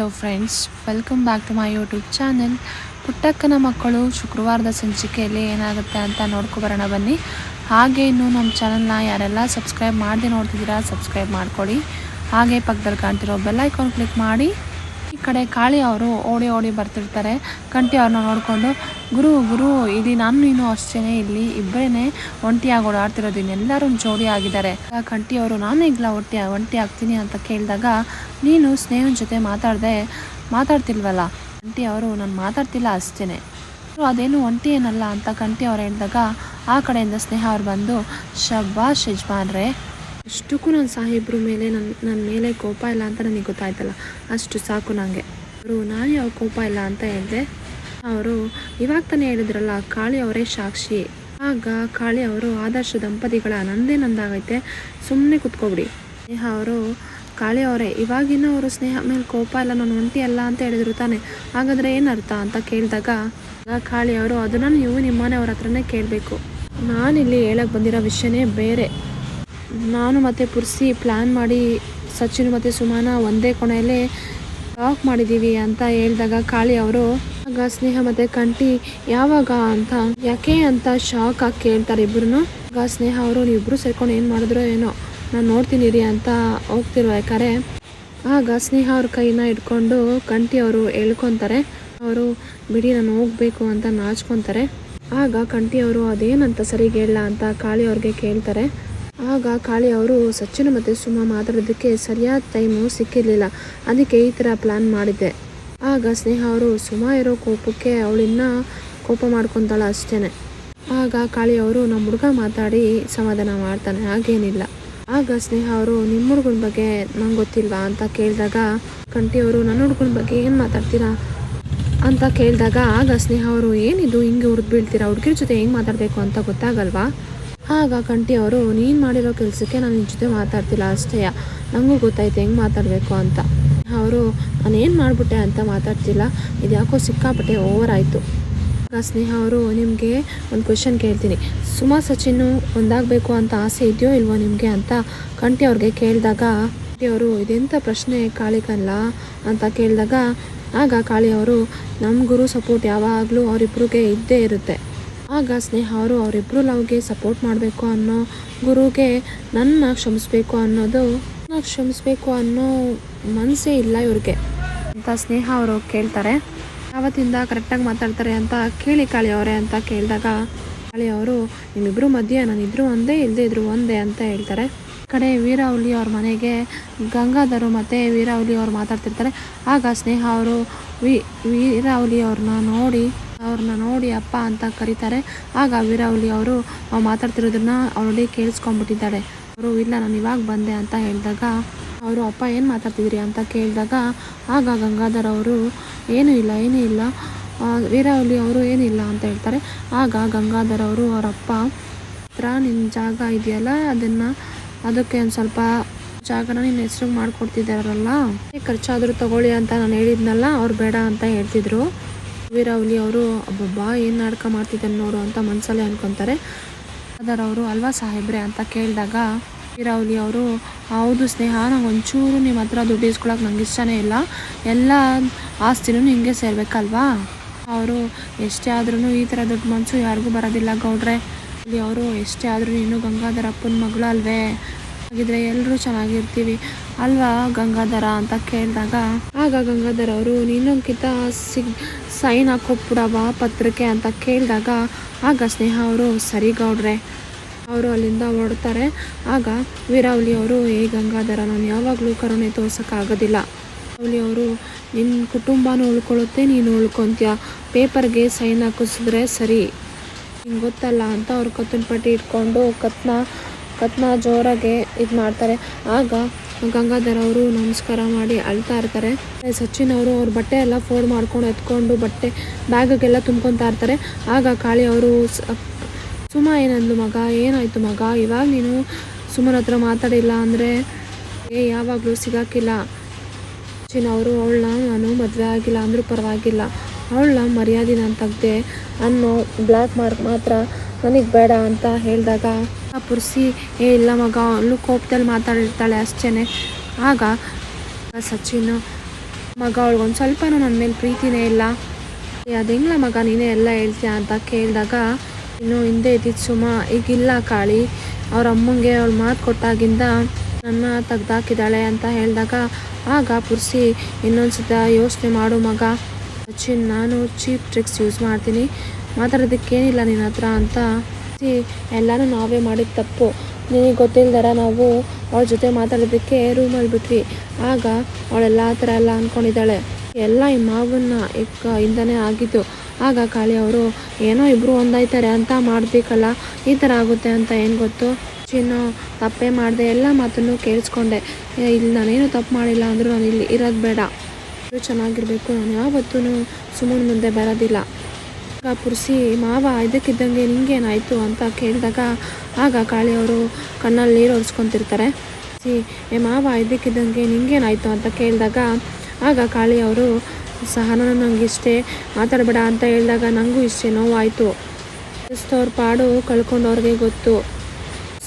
Hello friends welcome back to my YouTube channel ಪುಟ್ಟಕ್ಕನ ಮಕ್ಕಳು ಶುಕ್ರವಾರದ ಸಂಚಿಕೆಯಲ್ಲಿ ಏನಾಗುತ್ತೆ ಅಂತ ನೋಡ್ಕೊಬರೋಣ ಬನ್ನಿ. ಹಾಗೆ ಇನ್ನು ನಮ್ಮ ಚಾನಲ್ನ ಯಾರೆಲ್ಲ ಸಬ್ಸ್ಕ್ರೈಬ್ ಮಾಡದೆ ನೋಡ್ತಿದ್ದೀರಾ ಸಬ್ಸ್ಕ್ರೈಬ್ ಮಾಡ್ಕೊಳ್ಳಿ ಹಾಗೆ ಪಕ್ಕದಲ್ಲಿ ಕಾಣ್ತಿರೋ ಬೆಲ್ ಐಕಾನ್ ಕ್ಲಿಕ್ ಮಾಡಿ. ಕಡೆ ಕಾಳಿ ಅವರು ಓಡಿ ಓಡಿ ಬರ್ತಿರ್ತಾರೆ. ಕಂಟಿ ಅವ್ರನ್ನ ನೋಡಿಕೊಂಡು, ಗುರು ಗುರು, ಇಲ್ಲಿ ನಾನು ನೀನು ಅಷ್ಟೇ ಇಲ್ಲಿ ಇಬ್ಬರೇ ಒಂಟಿಯಾಗಿ ಓಡಾಡ್ತಿರೋದು, ಇನ್ನೆಲ್ಲರೂ ಜೋಡಿ ಆಗಿದ್ದಾರೆ. ಕಂಟಿ ಅವರು, ನಾನು ಈಗಲ ಒಟ್ಟಿ, ಒಂಟಿ ಆಗ್ತೀನಿ ಅಂತ ಕೇಳಿದಾಗ, ನೀನು ಸ್ನೇಹನ ಜೊತೆ ಮಾತಾಡದೆ, ಮಾತಾಡ್ತಿಲ್ವಲ್ಲ? ಕಂಟಿ ಅವರು, ನಾನು ಮಾತಾಡ್ತಿಲ್ಲ ಅಷ್ಟೇ ಅದೇನು ಒಂಟಿ ಏನಲ್ಲ? ಅಂತ ಕಂಟಿ ಅವ್ರು ಹೇಳಿದಾಗ, ಆ ಕಡೆಯಿಂದ ಸ್ನೇಹ ಅವ್ರು ಬಂದು ಶಬ್ಬಾ ಯಜಮಾನ್ರೆ ಅಷ್ಟಕ್ಕೂ ನನ್ನ ಸಾಹೇಬ್ರ ಮೇಲೆ ನನ್ನ ನನ್ನ ಮೇಲೆ ಕೋಪ ಇಲ್ಲ ಅಂತ ನನಗೆ ಗೊತ್ತಾಯ್ತಲ್ಲ. ಅಷ್ಟು ಸಾಕು ನನಗೆ ಅವರು, ನಾನು ಯಾವ ಕೋಪ ಇಲ್ಲ ಅಂತ ಹೇಳಿದೆ ಅವರು ಇವಾಗ ತಾನೇ ಹೇಳಿದ್ರಲ್ಲ, ಕಾಳಿ ಅವರೇ ಸಾಕ್ಷಿ. ಆಗ ಕಾಳಿ ಅವರು ಆದರ್ಶ ದಂಪತಿಗಳ ನಂದೇ ನಂದಾಗೈತೆ. ಸುಮ್ಮನೆ ಕುತ್ಕೊಬಿಡಿ. ಸ್ನೇಹ ಅವರು, ಕಾಳಿ ಅವರೇ, ಇವಾಗಿನ ಅವರು ಸ್ನೇಹ ಮೇಲೆ ಕೋಪ ಇಲ್ಲ, ನಾನು ಒಂಟಿ ಅಲ್ಲ ಅಂತ ಹೇಳಿದ್ರು ತಾನೆ. ಹಾಗಾದರೆ ಏನರ್ಥ ಅಂತ ಕೇಳಿದಾಗ ಕಾಳಿ ಅವರು ಅದನ್ನು ನೀವು ನಿಮ್ಮನೆಯವ್ರ ಹತ್ರನೇ ಕೇಳಬೇಕು. ನಾನಿಲ್ಲಿ ಹೇಳಕ್ಕೆ ಬಂದಿರೋ ವಿಷಯನೇ ಬೇರೆ. ನಾನು ಮತ್ತು ಪುರ್ಸಿ ಪ್ಲ್ಯಾನ್ ಮಾಡಿ ಸಚಿನ್ ಮತ್ತು ಸುಮಾನ ಒಂದೇ ಕೊನೆಯಲ್ಲಿ ಟಾಕ್ ಮಾಡಿದ್ದೀವಿ ಅಂತ ಹೇಳಿದಾಗ ಕಾಳಿ ಅವರು, ಆಗ ಸ್ನೇಹ ಮತ್ತು ಕಂಟಿ ಯಾವಾಗ ಅಂತ, ಯಾಕೆ ಅಂತ ಶಾಕ್ ಆಗಿ ಕೇಳ್ತಾರೆ ಇಬ್ಬರು ಆಗ ಸ್ನೇಹ ಅವರು ಇಬ್ಬರು ಸೇರ್ಕೊಂಡು ಏನು ಮಾಡಿದ್ರು ಏನೋ, ನಾನು ನೋಡ್ತೀನಿ ರೀ ಅಂತ ಹೋಗ್ತಿರ್ಬೇಕಾರೆ ಆಗ ಸ್ನೇಹ ಅವ್ರ ಕೈನ ಇಟ್ಕೊಂಡು ಕಂಟಿ ಅವರು ಎಳ್ಕೊತಾರೆ ಅವರು, ಬಿಡಿ, ನಾನು ಹೋಗ್ಬೇಕು ಅಂತ ನಾಚ್ಕೊತಾರೆ. ಆಗ ಕಂಟಿ ಅವರು, ಅದೇನಂತ ಸರಿಗೆ ಹೇಳಲ್ಲ ಅಂತ ಕಾಳಿ ಅವ್ರಿಗೆ ಕೇಳ್ತಾರೆ. ಆಗ ಕಾಳಿ ಅವರು ಸಚಿನ್ ಮತ್ತು ಸುಮ ಮಾತಾಡೋದಕ್ಕೆ ಸರಿಯಾದ ಟೈಮು ಸಿಕ್ಕಿರಲಿಲ್ಲ. ಅದಕ್ಕೆ ಈ ಥರ ಪ್ಲ್ಯಾನ್ ಮಾಡಿದ್ದೆ. ಆಗ ಸ್ನೇಹ ಅವರು, ಸುಮ ಇರೋ ಕೋಪಕ್ಕೆ ಅವಳಿನ್ನ ಕೋಪ ಮಾಡ್ಕೊತಾಳೆ ಅಷ್ಟೇ ಆಗ ಕಾಳಿ ಅವರು, ನಮ್ಮ ಹುಡುಗ ಮಾತಾಡಿ ಸಮಾಧಾನ ಮಾಡ್ತಾನೆ, ಹಾಗೇನಿಲ್ಲ. ಆಗ ಸ್ನೇಹ ಅವರು, ನಿಮ್ಮ ಹುಡುಗನ ಬಗ್ಗೆ ನಂಗೆ ಗೊತ್ತಿಲ್ವಾ ಅಂತ ಕೇಳಿದಾಗ ಕಂಟಿ ಅವರು, ನನ್ನ ಹುಡುಗನ ಬಗ್ಗೆ ಏನು ಮಾತಾಡ್ತೀರಾ ಅಂತ ಕೇಳಿದಾಗ, ಆಗ ಸ್ನೇಹ ಅವರು, ಏನಿದು ಹಿಂಗೆ ಹುರಿದು ಬೀಳ್ತೀರಾ, ಹುಡುಗಿರ ಜೊತೆ ಹೆಂಗೆ ಮಾತಾಡಬೇಕು ಅಂತ ಗೊತ್ತಾಗಲ್ವಾ? ಆಗ ಕಂಟಿ ಅವರು, ನೀನು ಮಾಡಿರೋ ಕೆಲಸಕ್ಕೆ ನಾನು ನಿನ್ನ ಜೊತೆ ಮಾತಾಡ್ತಿಲ್ಲ ಅಷ್ಟೇ ನನಗೂ ಗೊತ್ತಾಯ್ತು, ಹೆಂಗೆ ಮಾತಾಡಬೇಕು ಅಂತ. ಅವರು, ನಾನೇನು ಮಾಡಿಬಿಟ್ಟೆ ಅಂತ ಮಾತಾಡ್ತಿಲ್ಲ ಇದು ಯಾಕೋ ಸಿಕ್ಕಾಪಟ್ಟೆ ಓವರ್ ಆಯಿತು. ಸ್ನೇಹ ಅವರು, ನಿಮಗೆ ಒಂದು ಕ್ವೆಶನ್ ಕೇಳ್ತೀನಿ. ಸುಮಾ ಸಚಿನ್ ಒಂದಾಗಬೇಕು ಅಂತ ಆಸೆ ಇದೆಯೋ ಇಲ್ವೋ ನಿಮಗೆ ಅಂತ ಕಂಟಿ ಅವ್ರಿಗೆ ಕೇಳಿದಾಗ ಅವರು ಇದೆಂಥ ಪ್ರಶ್ನೆ ಕಾಳಿಕಲ್ಲ ಅಂತ ಕೇಳಿದಾಗ, ಆಗ ಕಾಳಿ ಅವರು ನಮ್ಮ ಗುರು ಸಪೋರ್ಟ್ ಯಾವಾಗಲೂ ಅವರಿಬ್ರಿಗೆ ಇದ್ದೇ ಇರುತ್ತೆ. ಆಗ ಸ್ನೇಹ ಅವರು ಅವರಿಬ್ಬರು ಲವ್ಗೆ ಸಪೋರ್ಟ್ ಮಾಡಬೇಕು ಅನ್ನೋ ಗುರುಗೆ ನನ್ನ ಕ್ಷಮಿಸ್ಬೇಕು ಅನ್ನೋದು ನನ್ನ ಕ್ಷಮಿಸ್ಬೇಕು ಅನ್ನೋ ಮನಸ್ಸೇ ಇಲ್ಲ ಇವ್ರಿಗೆ. ಅಂತ ಸ್ನೇಹ ಅವರು ಕೇಳ್ತಾರೆ. ಯಾವತ್ತಿಂದ ಕರೆಕ್ಟಾಗಿ ಮಾತಾಡ್ತಾರೆ ಅಂತ ಕೇಳಿ ಕಾಳಿ ಅವರೇ ಅಂತ ಕೇಳಿದಾಗ ಕಾಳಿ ಅವರು ನಿಮ್ಮಿಬ್ಬರು ಮಧ್ಯೆ ನಾನಿದ್ರು ಒಂದೇ ಇಲ್ಲದೆ ಇದ್ರು ಒಂದೇ ಅಂತ ಹೇಳ್ತಾರೆ. ಕಡೆ ವೀರಾವಲಿ ಅವ್ರ ಮನೆಗೆ ಗಂಗಾಧರು ಮತ್ತು ವೀರಾವಲಿ ಅವ್ರು ಮಾತಾಡ್ತಿರ್ತಾರೆ. ಆಗ ಸ್ನೇಹ ಅವರು, ವಿ ವೀರಾವಲಿ ಅವ್ರನ್ನ ನೋಡಿ ಅವ್ರನ್ನ ನೋಡಿ ಅಪ್ಪ ಅಂತ ಕರೀತಾರೆ. ಆಗ ವೀರಾವಲಿ ಅವರು ಮಾತಾಡ್ತಿರೋದನ್ನ ಅವಳಿ ಕೇಳಿಸ್ಕೊಂಡ್ಬಿಟ್ಟಿದ್ದಾಳೆ. ಅವರು, ಇಲ್ಲ, ನಾನು ಇವಾಗ ಬಂದೆ ಅಂತ ಹೇಳಿದಾಗ, ಅವರು, ಅಪ್ಪ, ಏನು ಮಾತಾಡ್ತಿದ್ರಿ ಅಂತ ಕೇಳಿದಾಗ, ಆಗ ಗಂಗಾಧರ್ ಅವರು, ಏನೂ ಇಲ್ಲ ಏನೂ ಇಲ್ಲ ವೀರಾವಲಿ ಅವರು ಏನಿಲ್ಲ ಅಂತ ಹೇಳ್ತಾರೆ. ಆಗ ಗಂಗಾಧರ್ ಅವರು, ಅವರ ಅಪ್ಪ, ಹತ್ರ ನಿನ್ನ ಜಾಗ ಇದೆಯಲ್ಲ, ಅದನ್ನು, ಅದಕ್ಕೆ ಒಂದು ಸ್ವಲ್ಪ ಜಾಗನ ನಿನ್ನ ಹೆಸ್ರಿಗೆ ಮಾಡಿಕೊಡ್ತಿದ್ದಾರಲ್ಲ ಖರ್ಚಾದರೂ ತಗೊಳ್ಳಿ ಅಂತ ನಾನು ಹೇಳಿದ್ನಲ್ಲ, ಅವ್ರು ಬೇಡ ಅಂತ ಹೇಳ್ತಿದ್ರು. ವೀರಾವಲಿ ಅವರು, ಅಬ್ಬಬ್ಬಾ, ಏನು ನಾಟಕ ಮಾಡ್ತಿದ್ದಾನೆ ನೋಡು ಅಂತ ಮನಸ್ಸಲ್ಲೇ ಅನ್ಕೊತಾರೆ. ಅದರ ಅವರು, ಅಲ್ವಾ ಸಾಹೇಬ್ರೆ ಅಂತ ಕೇಳಿದಾಗ ವೀರಾವಲಿ ಅವರು, ಹೌದು ಸ್ನೇಹ, ನಂಗೆ ಒಂಚೂರು ನಿಮ್ಮ ಹತ್ರ ದುಡ್ಡು ಇಸ್ಕೊಳಕ್ಕೆ ನಂಗೆ ಇಷ್ಟನೇ ಇಲ್ಲ. ಎಲ್ಲ ಆಸ್ತಿನೂ ನಿಮಗೆ ಸೇರಬೇಕಲ್ವಾ? ಅವರು, ಎಷ್ಟೇ ಆದ್ರೂ ಈ ಥರ ದುಡ್ಡು ಮನಸ್ಸು ಯಾರಿಗೂ ಬರೋದಿಲ್ಲ ಗೌಡ್ರೆ. ಅಲ್ಲಿ ಅವರು, ಎಷ್ಟೇ ಆದರೂ ನೀನು ಗಂಗಾಧರ ಅಪ್ಪನ ಮಗಳು ಅಲ್ವೇ ಹಾಗಿದ್ರೆ ಎಲ್ಲರೂ ಚೆನ್ನಾಗಿರ್ತೀವಿ. ಅಲ್ವಾ ಗಂಗಾಧರ ಅಂತ ಕೇಳಿದಾಗ, ಆಗ ಗಂಗಾಧರ ಅವರು, ನೀನೊಂದ್ಕಿಂತ ಸಿಗ್, ಸೈನ್ ಹಾಕೊಟ್ಬಿಡವ ಪತ್ರಕ್ಕೆ ಅಂತ ಕೇಳಿದಾಗ, ಆಗ ಸ್ನೇಹ ಅವರು, ಸರಿ ಗೌಡ್ರೆ. ಅವರು ಅಲ್ಲಿಂದ ಹೊರಡ್ತಾರೆ. ಆಗ ವೀರಾವಲಿ ಅವರು, ಏ ಗಂಗಾಧರ, ನಾನು ಯಾವಾಗಲೂ ಕರುಣೆ ತೋರ್ಸೋಕ್ಕಾಗೋದಿಲ್ಲ. ವೀರಾವಲಿ ಅವರು ನಿನ್ನ ಕುಟುಂಬನೂ ಉಳ್ಕೊಳ್ಳುತ್ತೆ, ನೀನು ಉಳ್ಕೊತೀಯ. ಪೇಪರ್ಗೆ ಸೈನ್ ಹಾಕಿಸಿದ್ರೆ ಸರಿ. ನಿಂಗೆ ಗೊತ್ತಲ್ಲ ಅಂತ ಅವ್ರು ಕತ್ತಿನ ಪಟ್ಟಿ ಇಟ್ಕೊಂಡು ಕತ್ನ ಕತ್ನ ಜೋರಾಗೆ ಇದು ಮಾಡ್ತಾರೆ. ಆಗ ಗಂಗಾಧರ್ ಅವರು ನಮಸ್ಕಾರ ಮಾಡಿ ಅಳ್ತಾ ಇರ್ತಾರೆ. ಸಚಿನ್ ಅವರು ಅವ್ರ ಬಟ್ಟೆ ಎಲ್ಲ ಫೋಲ್ಡ್ ಮಾಡ್ಕೊಂಡು ಎತ್ಕೊಂಡು ಬಟ್ಟೆ ಬ್ಯಾಗಿಗೆಲ್ಲ ತುಂಬ್ಕೊತಾ ಇರ್ತಾರೆ. ಆಗ ಕಾಳಿ ಅವರು ಸುಮ ಏನಂದ್ಲು ಮಗ? ಏನಾಯಿತು ಮಗ? ಇವಾಗ ನೀನು ಸುಮನ ಹತ್ರ ಮಾತಾಡಿಲ್ಲ ಅಂದರೆ ಏ, ಯಾವಾಗಲೂ ಸಿಗಾಕಿಲ್ಲ. ಸಚಿನ್ ಅವರು ಅವಳನ್ನ ನಾನು ಮದುವೆ ಆಗಿಲ್ಲ ಅಂದರೂ ಪರವಾಗಿಲ್ಲ. ಅವಳನ್ನ ಮರ್ಯಾದೆ ನಾನು ತೆಗ್ದೆ ಅನ್ನೋ ಬ್ಲ್ಯಾಕ್ ಮಾರ್ಕ್ ಮಾತ್ರ ನನಗೆ ಬೇಡ ಅಂತ ಹೇಳಿದಾಗ ಪುರ್ಸಿ, ಏ ಇಲ್ಲ ಮಗ ಅಲ್ಲು ಕೋಪದಲ್ಲಿ ಮಾತಾಡಿರ್ತಾಳೆ ಅಷ್ಟೇ ಆಗ ಸಚಿನ್, ಮಗ ಅವಳಿಗೊಂದು ಸ್ವಲ್ಪನೂ ನನ್ನ ಮೇಲೆ ಪ್ರೀತಿನೇ ಇಲ್ಲ. ಅದು ಹೆಂಗ್ಲ ಮಗ, ನೀನೇ ಎಲ್ಲ ಹೇಳ್ತೀಯ? ಅಂತ ಕೇಳಿದಾಗ, ಇನ್ನು ಹಿಂದೆ ಇದ್ದಿದ್ದು ಸುಮ, ಈಗಿಲ್ಲ ಕಾಳಿ. ಅವ್ರ ಅಮ್ಮಂಗೆ ಅವಳು ಮಾತು ಕೊಟ್ಟಾಗಿಂದ ನನ್ನ ತೆಗ್ದಾಕಿದ್ದಾಳೆ ಅಂತ ಹೇಳಿದಾಗ, ಆಗ ಪುರ್ಸಿ ಇನ್ನೊಂದು ಸತ ಯೋಚನೆ ಮಾಡು ಮಗ. ಸಚಿನ್, ನಾನು ಚೀಪ್ ಟ್ರಿಕ್ಸ್ ಯೂಸ್ ಮಾಡ್ತೀನಿ. ಮಾತಾಡೋದಕ್ಕೇನಿಲ್ಲ ನಿನ್ನ ಹತ್ರ ಅಂತ. ಎಲ್ಲನೂ ನಾವೇ ಮಾಡಿದ ತಪ್ಪು. ನಿನಗೆ ಗೊತ್ತಿಲ್ದರ ನಾವು ಅವಳ ಜೊತೆ ಮಾತಾಡೋದಕ್ಕೆ ರೂಮಲ್ಲಿ ಬಿಟ್ವಿ. ಆಗ ಅವಳೆಲ್ಲ ಆ ಥರ ಎಲ್ಲ ಅಂದ್ಕೊಂಡಿದ್ದಾಳೆ ಎಲ್ಲ ಈ ಮಾವನ್ನ ಇಕ್ಕ ಇಂದನೇ ಆಗಿದ್ದು. ಆಗ ಕಾಳಿ ಅವರು, ಏನೋ ಇಬ್ಬರು ಒಂದಾಯ್ತಾರೆ ಅಂತ ಮಾಡಬೇಕಲ್ಲ, ಈ ಥರ ಆಗುತ್ತೆ ಅಂತ ಏನು ಗೊತ್ತು? ಚಿನ್ನ ತಪ್ಪೇ ಮಾಡಿದೆ. ಎಲ್ಲ ಮಾತನ್ನು ಕೇಳಿಸ್ಕೊಂಡೆ. ಇಲ್ಲಿ ನಾನೇನು ತಪ್ಪು ಮಾಡಿಲ್ಲ ಅಂದರೂ ನಾನು ಇಲ್ಲಿ ಇರೋದು ಬೇಡ. ಚೆನ್ನಾಗಿರಬೇಕು. ನಾನು ಯಾವತ್ತೂ ಸುಮ್ಮನೆ ಮುಂದೆ ಬರೋದಿಲ್ಲ. ಪುರ್ಸಿ ಮಾವ, ಇದಕ್ಕಿದ್ದಂಗೆ ನಿಂಗೇನಾಯಿತು? ಅಂತ ಕೇಳಿದಾಗ, ಆಗ ಕಾಳಿಯವರು ಕಣ್ಣಲ್ಲಿ ನೀರು ಒರೆಸ್ಕೊತಿರ್ತಾರೆ. ಸಿ ಏ ಮಾವ, ಇದಕ್ಕಿದ್ದಂಗೆ ನಿಂಗೇನಾಯಿತು? ಅಂತ ಕೇಳಿದಾಗ, ಆಗ ಕಾಳಿಯವರು ಸಹನ ನಂಗೆ ಇಷ್ಟೇ, ಮಾತಾಡಬೇಡ ಅಂತ ಹೇಳಿದಾಗ ನನಗೂ ಇಷ್ಟೇ, ನೋವಾಯಿತು. ಕ್ರಿಸ್ತವ್ರ ಪಾಡು ಕಳ್ಕೊಂಡವ್ರಿಗೆ ಗೊತ್ತು.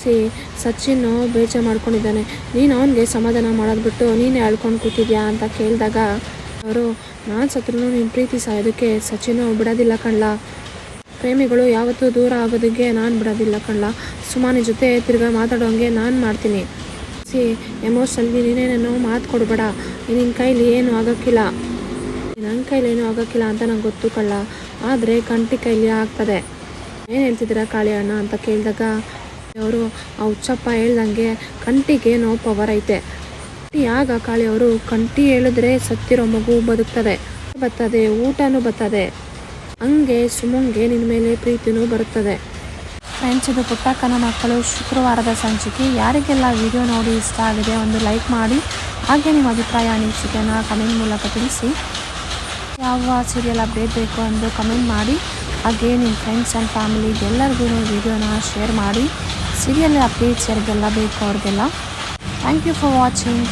ಸಿ ಸಚಿನ್ ಬೇಜಾರು ಮಾಡ್ಕೊಂಡಿದ್ದಾನೆ. ನೀನು ಅವನಿಗೆ ಸಮಾಧಾನ ಮಾಡೋದು ಬಿಟ್ಟು ನೀನೇ ಅಳ್ಕೊಂಡು ಕೂತಿದ್ಯಾ? ಅಂತ ಕೇಳಿದಾಗ, ಅವರು ನಾನು ಸತ್ರು ನೀನು ಪ್ರೀತಿ ಸಾಯೋದಕ್ಕೆ ಸಚಿನ್ ಬಿಡೋದಿಲ್ಲ ಕಣ್ಲ. ಪ್ರೇಮಿಗಳು ಯಾವತ್ತೂ ದೂರ ಆಗೋದಕ್ಕೆ ನಾನು ಬಿಡೋದಿಲ್ಲ ಕಣ್ಲ. ಸುಮಾನಿ ಜೊತೆ ತಿರ್ಗಾ ಮಾತಾಡೋಂಗೆ ನಾನು ಮಾಡ್ತೀನಿ. ಸಿ ಎಮೋಷನಲ್ಲಿ ನೀನೇನೇನೋ ಮಾತು ಕೊಡಬೇಡ. ನಿನ್ನ ಕೈಲಿ ಏನು ಆಗೋಕ್ಕಿಲ್ಲ. ನನ್ನ ಕೈಲಿ ಏನೂ ಆಗೋಕ್ಕಿಲ್ಲ ಅಂತ ನಂಗೆ ಗೊತ್ತು ಕಳ್ಳ ಆದರೆ ಕಂಟಿ ಕೈಲಿ ಆಗ್ತದೆ. ಏನು ಹೇಳ್ತಿದ್ದೀರ ಕಾಳಿ ಅಣ್ಣ ಅಂತ ಕೇಳಿದಾಗ, ಅವರು, ಆ ಹುಚ್ಚಪ್ಪ ಹೇಳ್ದಂಗೆ ಕಂಟಿಗೆ ನೋ ಪವರ್ ಐತೆ. ಆಗ ಕಾಳಿ ಅವರು ಕಂಟಿ ಹೇಳಿದ್ರೆ ಸತ್ತಿರೋ ಮಗು ಬದುಕ್ತದೆ. ಬರ್ತದೆ, ಊಟನೂ ಬರ್ತದೆ. ಹಂಗೆ ಸುಮಂಗೆ ನಿನ್ನ ಮೇಲೆ ಪ್ರೀತಿನೂ ಬರುತ್ತದೆ. ಫ್ರೆಂಡ್ಸ್ ಇದು ಪುಟ್ಟಕ್ಕನ ಮಕ್ಕಳು ಶುಕ್ರವಾರದ ಸಂಚಿಕೆ. ಯಾರಿಗೆಲ್ಲ ವಿಡಿಯೋ ನೋಡಿ ಇಷ್ಟ ಆಗಿದೆ ಒಂದು ಲೈಕ್ ಮಾಡಿ. ಹಾಗೆ ನಿಮ್ಮ ಅಭಿಪ್ರಾಯ, ಅನಿಸಿಕೆನ ಕಮೆಂಟ್ ಮೂಲಕ ತಿಳಿಸಿ. ಯಾವ ಸೀರಿಯಲ್ ಅಪ್ಡೇಟ್ ಬೇಕು ಎಂದು ಕಮೆಂಟ್ ಮಾಡಿ. ಹಾಗೆ ನಿಮ್ಮ ಫ್ರೆಂಡ್ಸ್ ಆ್ಯಂಡ್ ಫ್ಯಾಮಿಲಿಗೆ ಎಲ್ಲರಿಗೂ ವಿಡಿಯೋನ ಶೇರ್ ಮಾಡಿ. ಸೀರಿಯಲ್ ಅಪ್ಡೇಟ್ಸ್ ಯಾರಿಗೆಲ್ಲ ಬೇಕು ಅವ್ರಿಗೆಲ್ಲ. Thank you for watching